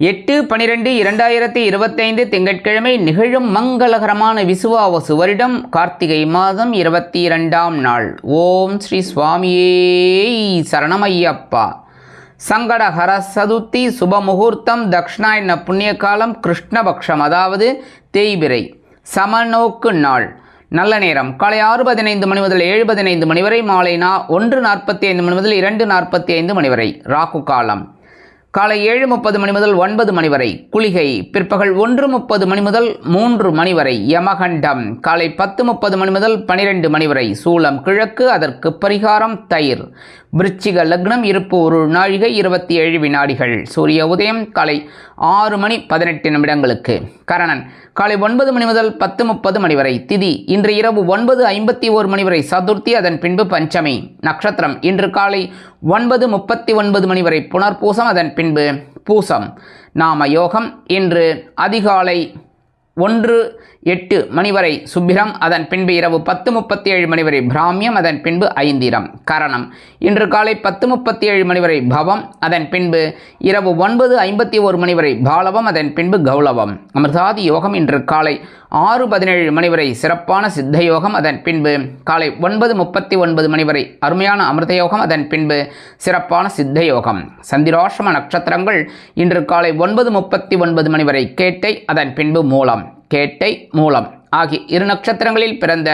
எட்டு பனிரெண்டு இரண்டாயிரத்தி இருபத்தைந்து திங்கட்கிழமை நிகழும் மங்களகரமான விசுவாவசு வருடம் கார்த்திகை மாதம் இருபத்தி இரண்டாம் நாள். ஓம் ஸ்ரீ சுவாமியே சரணமையப்பா. சங்கடஹர சதுர்த்தி சுபமுகூர்த்தம் தக்ஷணாயன புண்ணிய காலம் கிருஷ்ணபக்ஷம் அதாவது தேய்பிரை. சமநோக்கு நாள். நல்ல நேரம். காலை ஆறு பதினைந்து மணி முதல் ஏழு பதினைந்து மணி வரை மாலை நா ஒன்று நாற்பத்தி ஐந்து மணி முதல் இரண்டு நாற்பத்தி ஐந்து மணி வரை ராகு காலம். காலை ஏழு முப்பது மணி முதல் ஒன்பது மணி வரை. குளிகை பிற்பகல் ஒன்று முப்பது மணி முதல் மூன்று மணி வரை. யமகண்டம் காலை பத்து முப்பது மணி முதல் பனிரெண்டு மணி வரை. சூளம் கிழக்கு அதற்கு பரிகாரம் தயிர். விருச்சிக லக்னம் இருப்பு ஒரு நாழிகை இருபத்தி ஏழு வினாடிகள். சூரிய உதயம் காலை ஆறு மணி பதினெட்டு நிமிடங்களுக்கு. கரணன் காலை ஒன்பது மணி முதல் பத்து முப்பது மணி வரை. திதி இன்று இரவு ஒன்பது ஐம்பத்தி ஓரு மணி வரை. சதுர்த்தி அதன் பின்பு பஞ்சமி. நட்சத்திரம் இன்று காலை ஒன்பது முப்பத்தி ஒன்பது மணி வரை. புனர்பூசம் அதன் பின்பு பூசம். நாம யோகம் இன்று அதிகாலை ஒன்று எட்டு மணி வரை சுப்பிரம் அதன் பின்பு இரவு பத்து முப்பத்தி ஏழு மணி வரை பிராமியம் அதன் பின்பு ஐந்திரம். கரணம். இன்று காலை பத்து முப்பத்தி ஏழு மணி வரை பவம் அதன் பின்பு இரவு ஒன்பது ஐம்பத்தி ஒரு மணி வரை பாலவம் அதன் பின்பு கௌளவம். அமிர்தாதி யோகம் இன்று காலை ஆறு பதினேழு மணி வரை சிறப்பான சித்த யோகம் அதன் பின்பு காலை ஒன்பது முப்பத்தி ஒன்பது மணி வரை அருமையான அமிர்த யோகம் அதன் பின்பு சிறப்பான சித்த யோகம் சந்திராசிரம நட்சத்திரங்கள் இன்று காலை ஒன்பது முப்பத்தி ஒன்பது மணி வரை கேட்டை அதன் பின்பு மூலம். கேட்டை மூலம். ஆகிய இரு நட்சத்திரங்களில் பிறந்த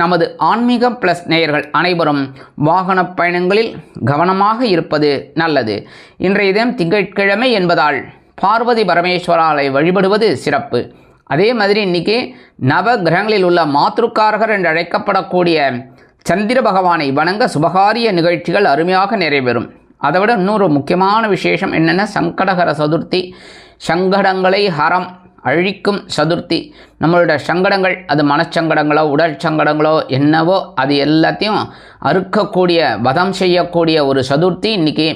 நமது ஆன்மீகம் பிளஸ் நேயர்கள் அனைவரும் வாகன பயணங்களில் கவனமாக இருப்பது நல்லது. இன்றைய தினம் திங்கட்கிழமை என்பதால் பார்வதி பரமேஸ்வராலை வழிபடுவது சிறப்பு. அதே மாதிரி இன்னைக்கு நவ கிரகங்களில் உள்ள மாத்ருக்காரகர் என்று அழைக்கப்படக்கூடிய சந்திர பகவானை வணங்க சுபகாரிய நிகழ்ச்சிகள் அருமையாக நிறைவேறும். அதை விட இன்னொரு முக்கியமான விசேஷம் என்னென்னா சங்கடகர சதுர்த்தி. சங்கடங்களை ஹரம் அழிக்கும் சதுர்த்தி. நம்மளோட சங்கடங்கள் அது மனச்சங்கடங்களோ உடல் சங்கடங்களோ என்னவோ அது எல்லாத்தையும் அறுக்கக்கூடிய வதம் செய்யக்கூடிய ஒரு சதுர்த்தி இன்னைக்கு.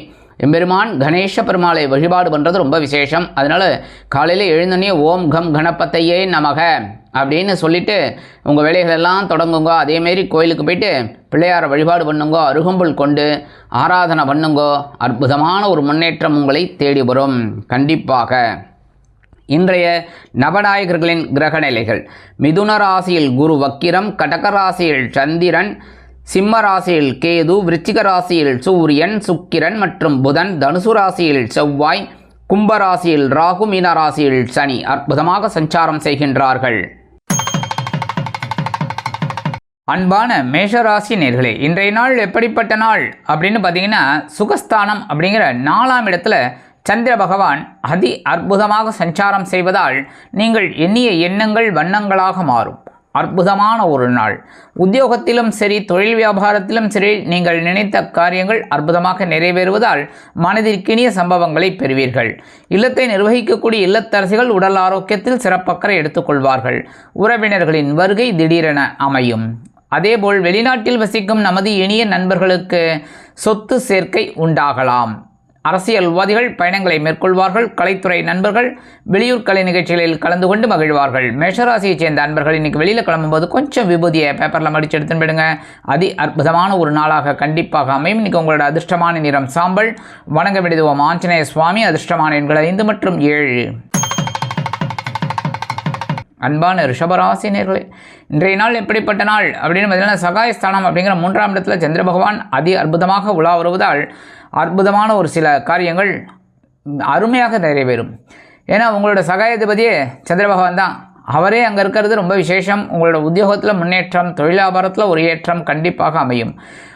எம்பெருமான் கணேச பெருமாளை வழிபாடு பண்ணுறது ரொம்ப விசேஷம். அதனால் காலையில் எழுந்தோடனே ஓம் கம் கணபத்தையே நமக அப்படின்னு சொல்லிட்டு உங்கள் வேலைகள் எல்லாம் தொடங்குங்க அதேமாரி கோயிலுக்கு போயிட்டு பிள்ளையாரை வழிபாடு பண்ணுங்கோ அருகம்புல் கொண்டு ஆராதனை பண்ணுங்கோ. அற்புதமான ஒரு முன்னேற்றம் உங்களை தேடி வரும். கண்டிப்பாக. இன்றைய நவநாயகர்களின் கிரக நிலைகள். மிதுன ராசியில் குரு வக்கிரம் கடக ராசியில் சந்திரன் சிம்ம ராசியில் கேது விருச்சிக ராசியில் சூரியன் சுக்கிரன் மற்றும் புதன் தனுசு ராசியில் செவ்வாய் கும்பராசியில் ராகு மீன ராசியில் சனி அற்புதமாக சஞ்சாரம் செய்கின்றார்கள். அன்பான மேஷராசி நேர்களே இன்றைய நாள் எப்படிப்பட்ட நாள்? அப்படின்னு பார்த்தீங்கன்னா சுகஸ்தானம் அப்படிங்கிற நாலாம் இடத்துல சந்திர பகவான் அதி அற்புதமாக சஞ்சாரம் செய்வதால் நீங்கள் எண்ணிய எண்ணங்கள் வண்ணங்களாக மாறும். அற்புதமான ஒரு நாள். உத்தியோகத்திலும் சரி தொழில் வியாபாரத்திலும் சரி நீங்கள் நினைத்த காரியங்கள் அற்புதமாக நிறைவேறுவதால் மனதிற்கினிய சம்பவங்களை பெறுவீர்கள். இல்லத்தை நிர்வகிக்கக்கூடிய இல்லத்தரசிகள் உடல் ஆரோக்கியத்தில் சிறப்பக்கறை எடுத்துக்கொள்வார்கள். உறவினர்களின் வருகை திடீரென அமையும். அதேபோல் வெளிநாட்டில் வசிக்கும் நமது இனிய நண்பர்களுக்கு சொத்து சேர்க்கை உண்டாகலாம். அரசியல்வாதிகள் பயணங்களை மேற்கொள்வார்கள் கலைத்துறை நண்பர்கள் வெளியூர் கலை நிகழ்ச்சிகளில் கலந்து கொண்டு மகிழ்வார்கள். மேஷராசியைச் சேர்ந்த அன்பர்கள் இன்னைக்கு வெளியில் கிளம்பும்போது கொஞ்சம் விபூதியை பேப்பரில் மடிச்சு எடுத்துன்னு போயிடுங்க. அதி அற்புதமான ஒரு நாளாக கண்டிப்பாக அமையும். இன்னைக்கு உங்களோட அதிர்ஷ்டமான நிறம் சாம்பல். வணங்க விடுவோம். ஆஞ்சநேய சுவாமி அதிர்ஷ்டமான எண்கள் ஐந்து மற்றும் ஏழு. அன்பான ரிஷபராசி நேர்களே இன்றைய நாள் எப்படிப்பட்ட நாள்? அப்படின்னு பார்த்தீங்கன்னா சகாயஸ்தானம் அப்படிங்கிற மூன்றாம் இடத்துல சந்திர பகவான் அதி அற்புதமாக உலா வருவதால் அற்புதமான ஒரு சில காரியங்கள் அருமையாக நிறைவேறும். ஏன்னா உங்களோட சகாயாதிபதியே சந்திர பகவான் தான். அவரே அங்கே இருக்கிறது ரொம்ப விசேஷம். உங்களோட உத்தியோகத்தில் முன்னேற்றம் தொழிலாபாரத்தில் ஒரு ஏற்றம் கண்டிப்பாக அமையும்.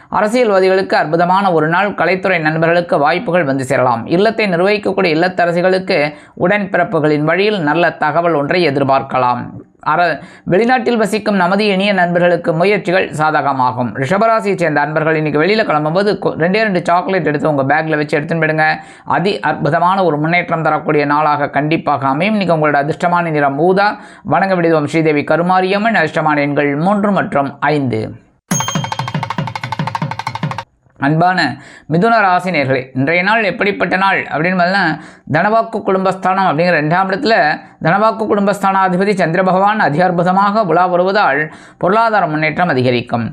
அரசியல்வாதிகளுக்கு அற்புதமான ஒரு நாள் கலைத்துறை நண்பர்களுக்கு வாய்ப்புகள் வந்து சேரலாம். இல்லத்தை நிர்வகிக்கக்கூடிய இல்லத்தரசிகளுக்கு உடன்பிறப்புகளின் வழியில் நல்ல தகவல் ஒன்றை எதிர்பார்க்கலாம். அற வெளிநாட்டில் வசிக்கும் நமது இனிய நண்பர்களுக்கு முயற்சிகள் சாதகமாகும். ரிஷபராசியை சேர்ந்த நண்பர்கள் இன்றைக்கி வெளியில் கிளம்பும்போது ரெண்டே ரெண்டு சாக்லேட் எடுத்து உங்கள் பேக்கில் வச்சு எடுத்துன்னு போயிடுங்க. அதி அற்புதமான ஒரு முன்னேற்றம் தரக்கூடிய நாளாக கண்டிப்பாக அமையும். இன்றைக்கி உங்களோட அதிர்ஷ்டமான நிறம் ஊதா. வணங்க விடுவோம் ஸ்ரீதேவி கருமாரியம்மன். அதிர்ஷ்டமான எண்கள் மூன்று மற்றும் ஐந்து. அன்பான மிதுன ராசினியர்களே இன்றைய நாள் எப்படிப்பட்ட நாள்? அப்படின்னு பார்த்தீங்கன்னா தனவாக்கு குடும்பஸ்தானம் அப்படிங்கிற ரெண்டாம் இடத்துல தனவாக்கு குடும்பஸ்தானாதிபதி சந்திர பகவான் அதி அற்புதமாக உலா வருவதால் பொருளாதார முன்னேற்றம் அதிகரிக்கும்.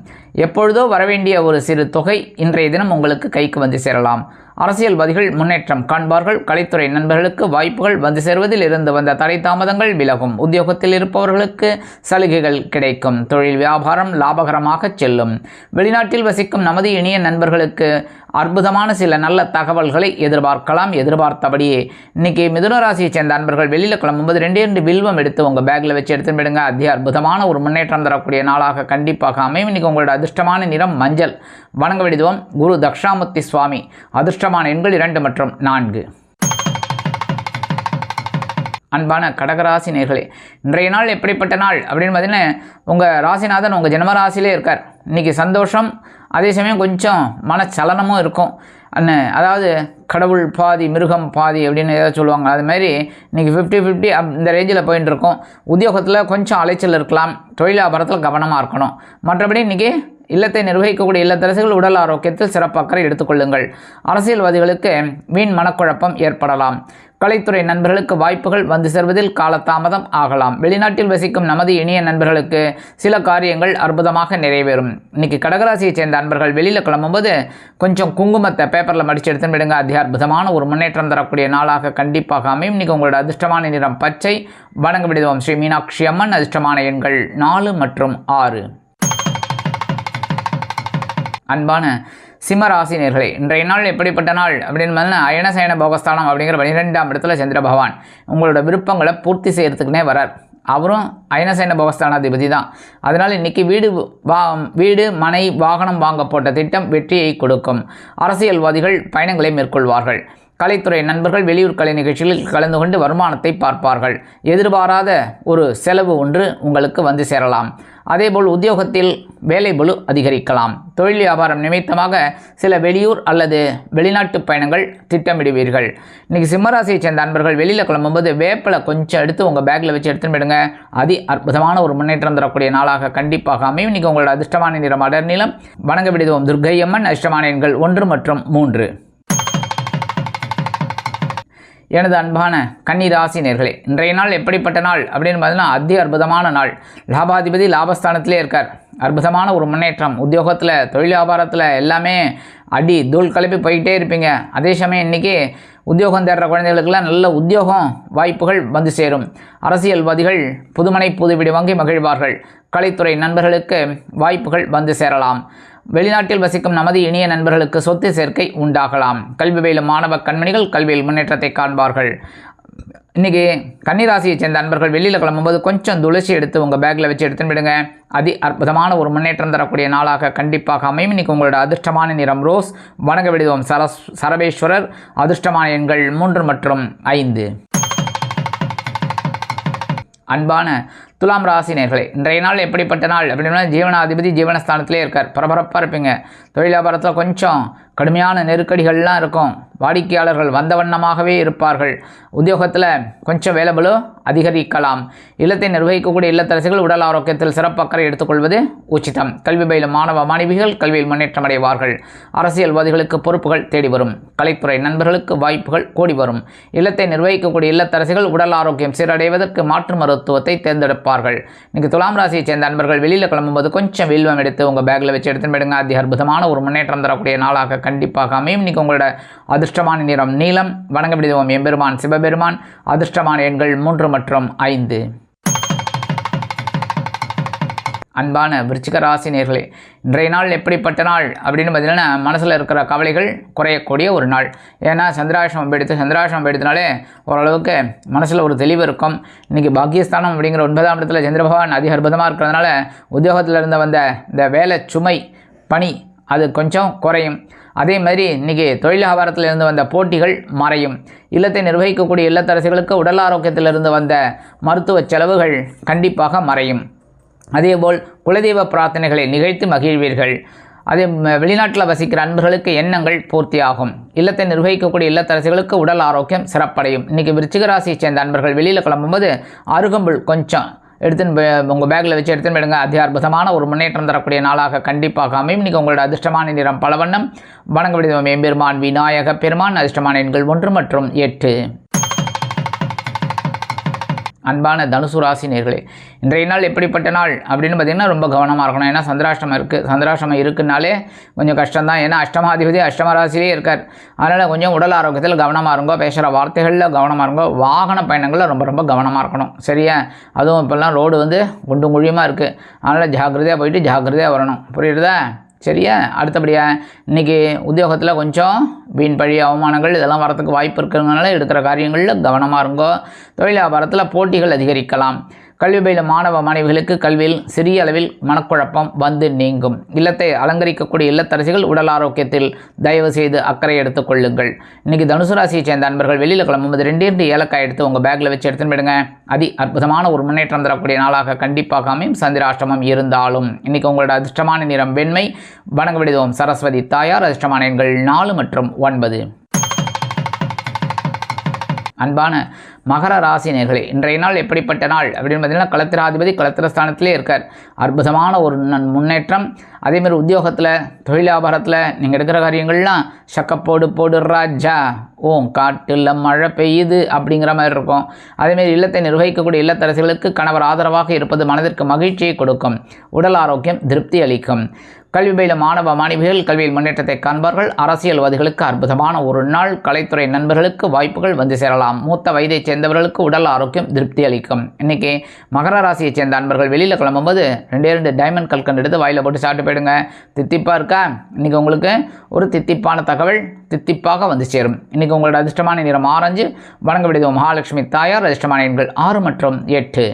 எப்பொழுதோ வரவேண்டிய ஒரு சிறு தொகை இன்றைய தினம் உங்களுக்கு கைக்கு வந்து சேரலாம். அரசியல்வாதிகள் முன்னேற்றம் காண்பார்கள். கலைத்துறை நண்பர்களுக்கு வாய்ப்புகள் வந்து சேர்வதில் இருந்து வந்த தடை தாமதங்கள் விலகும். உத்தியோகத்தில் இருப்பவர்களுக்கு சலுகைகள் கிடைக்கும். தொழில் வியாபாரம் லாபகரமாக செல்லும். வெளிநாட்டில் வசிக்கும் நமது இனிய நண்பர்களுக்கு அற்புதமான சில நல்ல தகவல்களை எதிர்பார்க்கலாம். எதிர்பார்த்தபடியே இன்னைக்கு மிதுன ராசியை சேர்ந்த அன்பர்கள் வெளியில் கிளம்பும்போது ரெண்டே ரெண்டு வில்வம் எடுத்து உங்கள் பேக்கில் வச்சு எடுத்துன்னு விடுங்க அதி அற்புதமான ஒரு முன்னேற்றம் தரக்கூடிய நாளாக கண்டிப்பாக அமையும். இன்னைக்கு உங்களோட அதிர்ஷ்டமான நிறம் மஞ்சள். வணங்க விடுவோம். குரு தக்ஷாமூர்த்தி சுவாமி. அதிர்ஷ்டமான எண்கள் இரண்டு மற்றும் நான்கு. அன்பான கடகராசி நேர்களே இன்றைய நாள் எப்படிப்பட்ட நாள்? அப்படின்னு பார்த்தீங்கன்னா உங்கள் ராசிநாதன் உங்கள் ஜென்மராசிலே இருக்கார். இன்றைக்கி சந்தோஷம் அதே சமயம் கொஞ்சம் மனச்சலனமும் இருக்கும். அண்ணே அதாவது கடவுள் பாதி மிருகம் பாதி அப்படின்னு ஏதாவது சொல்லுவாங்க. அது மாதிரி இன்றைக்கி ஃபிஃப்டி ஃபிஃப்டி இந்த ரேஞ்சில் போயின்னு இருக்கோம். உத்தியோகத்தில் கொஞ்சம் அலைச்சல் இருக்கலாம். தொழிலாபாரத்தில் கவனமாக இருக்கணும். மற்றபடி இன்றைக்கி இல்லத்தை நிர்வகிக்கக்கூடிய இல்லத்தரசிகள் உடல் ஆரோக்கியத்தில் சிறப்பு அக்கறை எடுத்துக்கொள்ளுங்கள். அரசியல்வாதிகளுக்கு வீண் மனக்குழப்பம் ஏற்படலாம். கலைத்துறை நண்பர்களுக்கு வாய்ப்புகள் வந்து சேர்வதில் காலதாமதம் ஆகலாம். வெளிநாட்டில் வசிக்கும் நமது இனிய நண்பர்களுக்கு சில காரியங்கள் அற்புதமாக நிறைவேறும். இன்னைக்கு கடகராசியை சேர்ந்த நண்பர்கள் வெளியில் கிளம்பும்போது கொஞ்சம் குங்குமத்தை பேப்பரில் மடித்து எடுத்துன்னு விடுங்க அதி அற்புதமான ஒரு முன்னேற்றம் தரக்கூடிய நாளாக கண்டிப்பாக அமையும். இன்னைக்கு உங்களோட அதிர்ஷ்டமான நிறம் பச்சை. வணங்க விடுவோம் ஸ்ரீ மீனாட்சி அம்மன். அதிர்ஷ்டமான எண்கள் நாலு மற்றும் ஆறு. அன்பான சிம்மராசினியர்களே இன்றைய நாள் எப்படிப்பட்ட நாள்? அப்படின்னு பார்த்தீங்கன்னா அயனசயன போகஸ்தானம் அப்படிங்கிற பன்னிரெண்டாம் இடத்துல சந்திர பகவான் உங்களோட விருப்பங்களை பூர்த்தி செய்கிறதுக்குனே வரார். அவரும் அயனசேன போகஸ்தானாதிபதி தான். அதனால் இன்றைக்கி வீடு வா வீடு மனை வாகனம் வாங்க போட்ட திட்டம் வெற்றியை கொடுக்கும். அரசியல்வாதிகள் பயணங்களை மேற்கொள்வார்கள். கலைத்துறை நண்பர்கள் வெளியூர் கலை நிகழ்ச்சிகளில் கலந்து கொண்டு வருமானத்தை பார்ப்பார்கள். எதிர்பாராத ஒரு செலவு ஒன்று உங்களுக்கு வந்து சேரலாம். அதேபோல் உத்தியோகத்தில் வேலை பளு அதிகரிக்கலாம். தொழில் வியாபாரம் நிமித்தமாக சில வெளியூர் அல்லது வெளிநாட்டு பயணங்கள் திட்டமிடுவீர்கள். இன்றைக்கி சிம்மராசியை சேர்ந்த அன்பர்கள் வெளியில் கிளம்பும்போது வேப்பிலை கொஞ்சம் எடுத்து உங்கள் பேக்கில் வச்சு எடுத்துன்னு போயிடுங்க. அதி அற்புதமான ஒரு முன்னேற்றம் தரக்கூடிய நாளாக கண்டிப்பாக அமையும். இன்றைக்கி உங்களோட அதிர்ஷ்டமான நிறம் அடர் நிலம். வணங்க விடுவோம் துர்க்கையம்மன் அதிர்ஷ்டமான எண்கள் ஒன்று மற்றும் மூன்று. எனது அன்பான கன்னிராசினியர்களே ராசி இன்றைய நாள் எப்படிப்பட்ட நாள் அப்படின்னு பார்த்தீங்கன்னா அதி அற்புதமான நாள். லாபாதிபதி லாபஸ்தானத்திலே இருக்கார். அற்புதமான ஒரு முன்னேற்றம். உத்தியோகத்தில் தொழில் வியாபாரத்தில் எல்லாமே அடி தூள் கலப்பி போயிட்டே இருப்பீங்க. அதே சமயம் இன்றைக்கி உத்தியோகம் தேடுற குழந்தைகளுக்கெல்லாம் நல்ல உத்தியோகம் வாய்ப்புகள் வந்து சேரும். அரசியல்வாதிகள் புதுமனை புதுவிடு வாங்கி மகிழ்வார்கள். கலைத்துறை நண்பர்களுக்கு வாய்ப்புகள் வந்து சேரலாம். வெளிநாட்டில் வசிக்கும் நமது இனிய நண்பர்களுக்கு சொத்து சேர்க்கை உண்டாகலாம். கல்வி பயிலும் மாணவ கண்மணிகள் கல்வியில் முன்னேற்றத்தை காண்பார்கள். இன்றைக்கி கன்னிராசியை சேர்ந்த நண்பர்கள் வெளியில் கிளம்பும்போது கொஞ்சம் துளசி எடுத்து உங்கள் பேக்கில் வச்சு எடுத்துன்னு விடுங்க அதி அற்புதமான ஒரு முன்னேற்றம் தரக்கூடிய நாளாக கண்டிப்பாக அமையும். இன்றைக்கி உங்களோட அதிர்ஷ்டமான நிறம் ரோஸ் வணங்க விடுவோம் சரஸ் சரவேஸ்வரர் அதிர்ஷ்டமான எண்கள் மூன்று மற்றும் ஐந்து. அன்பான துலாம் ராசி நேர்களே இன்றைய நாள் எப்படிப்பட்ட நாள்? அப்படின்னா ஜீவனாதிபதி ஜீவனஸ்தானத்திலே இருக்கார். பரபரப்பாக இருப்பீங்க. தொழில் வியாபாரத்தில் கொஞ்சம் கடுமையான நெருக்கடிகள்லாம் இருக்கும். வாடிக்கையாளர்கள் வந்த வண்ணமாகவே இருப்பார்கள். உத்தியோகத்தில் கொஞ்சம் வேலைபளு அதிகரிக்கலாம். இல்லத்தை நிர்வகிக்கக்கூடிய இல்லத்தரசிகள் உடல் ஆரோக்கியத்தில் சிறப்பக்கறை எடுத்துக்கொள்வது உச்சிதம். கல்வி பயிலும் மாணவ மாணவிகள் கல்வியில் முன்னேற்றம் அடைவார்கள். அரசியல்வாதிகளுக்கு பொறுப்புகள் தேடி வரும். கலைத்துறை நண்பர்களுக்கு வாய்ப்புகள் கூடி வரும். இல்லத்தை நிர்வகிக்கக்கூடிய இல்லத்தரசிகள் உடல் ஆரோக்கியம் சீரடைவதற்கு மாற்று மருத்துவத்தை தேர்ந்தெடுப்பார் இருப்பார்கள் இன்னைக்கு துலாம் ராசியை சேர்ந்த நண்பர்கள் வெளியில் கிளம்பும்போது கொஞ்சம் வில்வம் எடுத்து உங்கள் பேக்கில் வச்சு எடுத்துன்னு போயிடுங்க. அதி அற்புதமான ஒரு முன்னேற்றம் தரக்கூடிய நாளாக கண்டிப்பாக அமையும். இன்னைக்கு உங்களோட அதிர்ஷ்டமான நிறம் நீளம் வணங்க விடுவோம். எம்பெருமான் சிவபெருமான். அதிர்ஷ்டமான எண்கள் மூன்று மற்றும் ஐந்து. அன்பான விருச்சிக ராசி நேர்களே இன்றைய நாள் எப்படிப்பட்ட நாள் அப்படின்னு பார்த்தீங்கன்னா மனசில் இருக்கிற கவலைகள் குறையக்கூடிய ஒரு நாள். ஏன்னா சந்திராசிரமம் எடுத்து சந்திராசிரமம் எடுத்தனாலே ஓரளவுக்கு மனசில் ஒரு தெளிவு இருக்கும். இன்றைக்கி பாக்கியஸ்தானம் அப்படிங்கிற ஒன்பதாம் இடத்துல சந்திரபகவான் அதிக அற்புதமாக இருக்கிறதுனால உத்தியோகத்தில் இருந்த வந்த இந்த வேலை சுமை பணி அது கொஞ்சம் குறையும். அதே மாதிரி இன்றைக்கி தொழில் வியாபாரத்தில் இருந்து வந்த போட்டிகள் மறையும். இல்லத்தை நிர்வகிக்கக்கூடிய இல்லத்தரசிகளுக்கு உடல் ஆரோக்கியத்திலிருந்து வந்த மருத்துவ செலவுகள் கண்டிப்பாக மறையும். அதேபோல் குலதெய்வ பிரார்த்தனைகளை நிகழ்த்தி மகிழ்வீர்கள். அதே வெளிநாட்டில் வசிக்கிற அன்பர்களுக்கு எண்ணங்கள் பூர்த்தியாகும். இல்லத்தை நிர்வகிக்கக்கூடிய இல்லத்தரசிகளுக்கு உடல் ஆரோக்கியம் சிறப்படையும். இன்றைக்கி விருச்சிக ராசியை சேர்ந்த அன்பர்கள் வெளியில் கிளம்பும்போது அருகம்புல் கொஞ்சம் எடுத்துன்னு உங்கள் பேக்கில் வச்சு எடுத்துன்னு போயிடுங்க. அதி அற்புதமான ஒரு முன்னேற்றம் தரக்கூடிய நாளாக கண்டிப்பாக அமையும். இன்றைக்கி உங்களோட அதிர்ஷ்டமான நிறம் பலவண்ணம். வணங்க விடுதம் எம்பெருமான் விநாயக பெருமான் அதிர்ஷ்டமான எண்கள் ஒன்று மற்றும் எட்டு. அன்பான தனுசு ராசி நேர்களே இன்றைய நாள் எப்படிப்பட்ட நாள் அப்படின்னு பார்த்தீங்கன்னா ரொம்ப கவனமாக இருக்கணும். ஏன்னா சந்திராஷ்டமம் இருக்குது சந்திராஷ்டமம் இருக்குனாலே கொஞ்சம் கஷ்டம்தான். ஏன்னா அஷ்டமாதிபதி அஷ்டம ராசியிலே இருக்கார். அதனால் கொஞ்சம் உடல் ஆரோக்கியத்தில் கவனமாக இருங்கோ. பேசுகிற வார்த்தைகளில் கவனமாக இருங்கோ. வாகன பயணங்களில் ரொம்ப ரொம்ப கவனமாக இருக்கணும். சரியா? அதுவும் இப்போல்லாம் ரோடு வந்து குண்டும் குழியுமாக இருக்குது அதனால் ஜாக்கிரதையாக போயிட்டு ஜாக்கிரதையாக வரணும். புரியுறதா? சரியா? அடுத்தபடியா இன்றைக்கி உத்தியோகத்தில் கொஞ்சம் வீண் பழி அவமானங்கள் இதெல்லாம் வரத்துக்கு வாய்ப்பு இருக்கிறதுனால எடுக்கிற காரியங்களில் கவனமாக இருங்கோ. தொழில் வியாபாரத்தில் போட்டிகள் அதிகரிக்கலாம். கல்வி பயிலும் மாணவ மாணவிகளுக்கு கல்வியில் சிறிய அளவில் மனக்குழப்பம் வந்து நீங்கும். இல்லத்தை அலங்கரிக்கக்கூடிய இல்லத்தரசிகள் உடல் ஆரோக்கியத்தில் தயவு செய்து அக்கறை எடுத்துக் கொள்ளுங்கள். இன்றைக்கி தனுசு ராசியை சேர்ந்த அன்பர்கள் வெளியில் கிளம்பும்போது ரெண்டு ரெண்டு ஏலக்காய் எடுத்து உங்கள் பேக்கில் வச்சு எடுத்துன்னு விடுங்க அதி அற்புதமான ஒரு முன்னேற்றம் தரக்கூடிய நாளாக கண்டிப்பாக அமையும். சந்திராஷ்டமம் இருந்தாலும் இன்றைக்கி உங்களோட அதிர்ஷ்டமான நிறம் வெண்மை. வணங்க விடுதோம் சரஸ்வதி தாயார் அதிர்ஷ்டமான எண்கள் நாலு மற்றும் ஒன்பது. அன்பான மகர ராசி நேர்களே இன்றைய நாள் எப்படிப்பட்ட நாள்? அப்படின்னு பார்த்தீங்கன்னா கலத்திராதிபதி கலத்திரஸ்தானத்திலே இருக்கார். அற்புதமான ஒரு நன் முன்னேற்றம் அதேமாதிரி உத்தியோகத்தில் தொழில் வியாபாரத்தில் நீங்கள் எடுக்கிற காரியங்கள்லாம் சக்கப்போடு போடு ராஜா ஓ காட்டில் மழை பெய்யுது அப்படிங்கிற மாதிரி இருக்கும். அதேமாரி இல்லத்தை நிர்வகிக்கக்கூடிய இல்லத்தரசிகளுக்கு கணவர் ஆதரவாக இருப்பது மனதிற்கு மகிழ்ச்சியை கொடுக்கும். உடல் ஆரோக்கியம் திருப்தி அளிக்கும். கல்வி பயில மாணவ மாணவிகள் கல்வியில் முன்னேற்றத்தை காண்பார்கள். அரசியல்வாதிகளுக்கு அற்புதமான ஒரு நாள். கலைத்துறை நண்பர்களுக்கு வாய்ப்புகள் வந்து சேரலாம். மூத்த வயதைச் சேர்ந்தவர்களுக்கு உடல் ஆரோக்கியம் திருப்தி அளிக்கும். இன்னைக்கு மகர ராசியைச் சேர்ந்த அன்பர்கள் வெளியில் கிளம்பும்போது ரெண்டே ரெண்டு டைமண்ட் கல்கண்டு எடுத்து வாயில் போட்டு சாப்பிட்டு போயிடுங்க. தித்திப்பாக இருக்கா? இன்றைக்கி உங்களுக்கு ஒரு தித்திப்பான தகவல் தித்திப்பாக வந்து சேரும். இன்னைக்கு உங்களோட அதிர்ஷ்டமான நிறம் ஆரஞ்சு வணங்க விடுதோம் மகாலட்சுமி தாயார் அதிர்ஷ்டமான எண்கள் ஆறு மற்றும் எட்டு.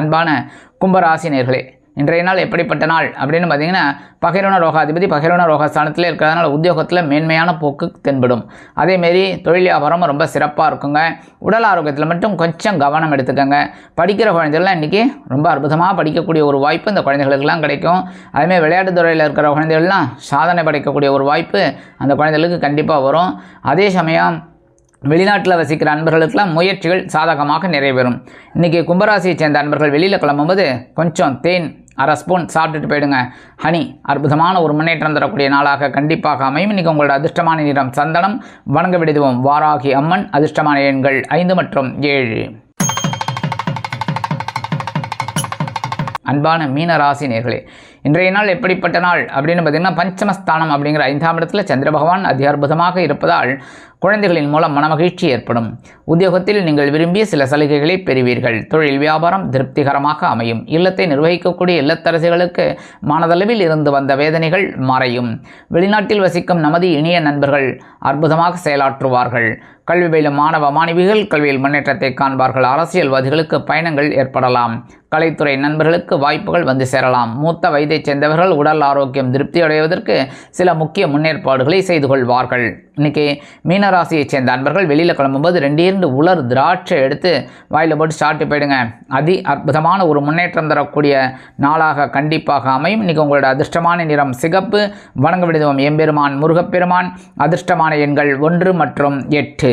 அன்பான கும்பராசினியர்களே இன்றைய நாள் எப்படிப்பட்ட நாள் அப்படின்னு பார்த்தீங்கன்னா பகிரவன ரோகாதிபதி பகிரவன ரோகஸ்தானத்தில் இருக்கிறதுனால உத்தியோகத்தில் மேன்மையான போக்கு தென்படும். அதேமாரி தொழில் வியாபாரம் ரொம்ப சிறப்பாக இருக்குங்க. உடல் ஆரோக்கியத்தில் மட்டும் கொஞ்சம் கவனம் எடுத்துக்கோங்க. படிக்கிற குழந்தைகள்லாம் இன்றைக்கி ரொம்ப அற்புதமாக படிக்கக்கூடிய ஒரு வாய்ப்பு இந்த குழந்தைகளுக்கெல்லாம் கிடைக்கும். அதேமாதிரி விளையாட்டு துறையில் இருக்கிற குழந்தைகள்லாம் சாதனை படைக்கக்கூடிய ஒரு வாய்ப்பு அந்த குழந்தைகளுக்கு கண்டிப்பாக வரும். அதே சமயம் வெளிநாட்டில் வசிக்கிற அன்பர்களுக்கெல்லாம் முயற்சிகள் சாதகமாக நிறைவேறும். இன்றைக்கி கும்பராசியை சேர்ந்த அன்பர்கள் வெளியில் கிளம்பும்போது கொஞ்சம் தேன் அரை ஸ்பூன் சாப்பிட்டுட்டு போயிடுங்க. ஹனி அற்புதமான ஒரு முன்னேற்றம் தரக்கூடிய நாளாக கண்டிப்பாக அமையும். இன்றைக்கி உங்களோட அதிர்ஷ்டமான நிறம் சந்தனம். வணங்க விடுதுவோம் வாராகி அம்மன். அதிர்ஷ்டமான எண்கள் ஐந்து மற்றும் ஏழு. அன்பான மீன ராசி நேர்களே இன்றைய நாள் எப்படிப்பட்ட நாள் அப்படின்னு பார்த்தீங்கன்னா பஞ்சமஸ்தானம் அப்படிங்கிற ஐந்தாம் இடத்துல சந்திர பகவான் அதி அற்புதமாக இருப்பதால் குழந்தைகளின் மூலம் மனமகிழ்ச்சி ஏற்படும். உத்தியோகத்தில் நீங்கள் விரும்பிய சில சலுகைகளை பெறுவீர்கள். தொழில் வியாபாரம் திருப்திகரமாக அமையும். இல்லத்தை நிர்வகிக்கக்கூடிய இல்லத்தரசிகளுக்கு மனதளவில் இருந்து வந்த வேதனைகள் மறையும். வெளிநாட்டில் வசிக்கும் நமது இனிய நண்பர்கள் அற்புதமாக செயலாற்றுவார்கள். கல்வி பயிலும் மாணவ மாணவிகள் கல்வியில் முன்னேற்றத்தை காண்பார்கள். அரசியல்வாதிகளுக்கு பயணங்கள் ஏற்படலாம். கலைத்துறை நண்பர்களுக்கு வாய்ப்புகள் வந்து சேரலாம். மூத்த வயதைச் சேர்ந்தவர்கள் உடல் ஆரோக்கியம் திருப்தி அடைவதற்கு சில முக்கிய முன்னேற்பாடுகளை செய்து கொள்வார்கள். இன்னைக்கு ராசியை சேர்ந்த அன்பர்கள் வெளியில் கிளம்பும்போது ரெண்டு இரண்டு உலர் திராட்சை எடுத்து வாயில் போட்டு சாப்பிட்டு போயிடுங்க. அதி அற்புதமான ஒரு முன்னேற்றம் தரக்கூடிய நாளாக கண்டிப்பாக அமையும். இன்னைக்கு உங்களோட அதிர்ஷ்டமான நிறம் சிகப்பு. வணங்க விடுதோம் எம்பெருமான் முருகப்பெருமான். அதிர்ஷ்டமான எண்கள் ஒன்று மற்றும் எட்டு.